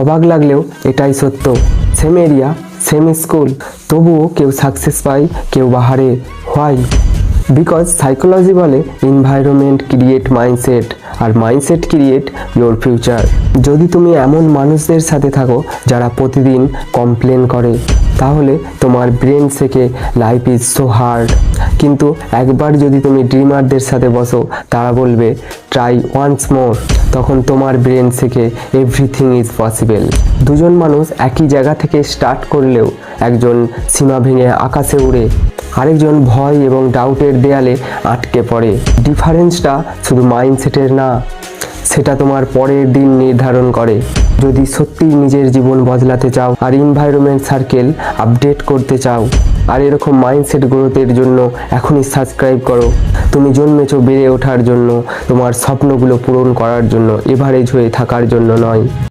অবাক লাগলেও এটাই সত্য। সেম এরিয়া সেম স্কুল তবুও কেউ সাকসেস পায়, কেউ বাহারে হোয়াই বিকজ সাইকোলজি বলে এনভায়রনমেন্ট ক্রিয়েট মাইন্ডসেট আর মাইন্ডসেট ক্রিয়েট ইয়োর ফিউচার যদি তুমি এমন মানুষদের সাথে থাকো যারা প্রতিদিন কমপ্লেন করে, তাহলে তোমার ব্রেন থেকে লাইফ ইজ সো হার্ড কিন্তু একবার যদি তুমি ড্রিমারদের সাথে বসো, তারা বলবে ট্রাই ওয়ান্স মোর তখন তোমার ব্রেন থেকে এভরিথিং ইজ পসিবল দুজন মানুষ একই জায়গা থেকে স্টার্ট করলেও একজন সীমা ভেঙে আকাশে উড়ে, আরেকজন ভয় এবং ডাউটের দেয়ালে আটকে পড়ে। ডিফারেন্সটা শুধু মাইন্ডসেটের না, সেটা তোমার পরের দিন নির্ধারণ করে। যদি সত্যিই নিজের জীবন বদলাতে চাও আর এনভায়রনমেন্ট সার্কেল আপডেট করতে চাও আর এরকম মাইন্ডসেট গ্রোথের জন্য এখনই সাবস্ক্রাইব করো। তুমি জন্মেছো বেড়ে ওঠার জন্য, তোমার স্বপ্নগুলো পূরণ করার জন্য, এভারেজ হয়ে থাকার জন্য নয়।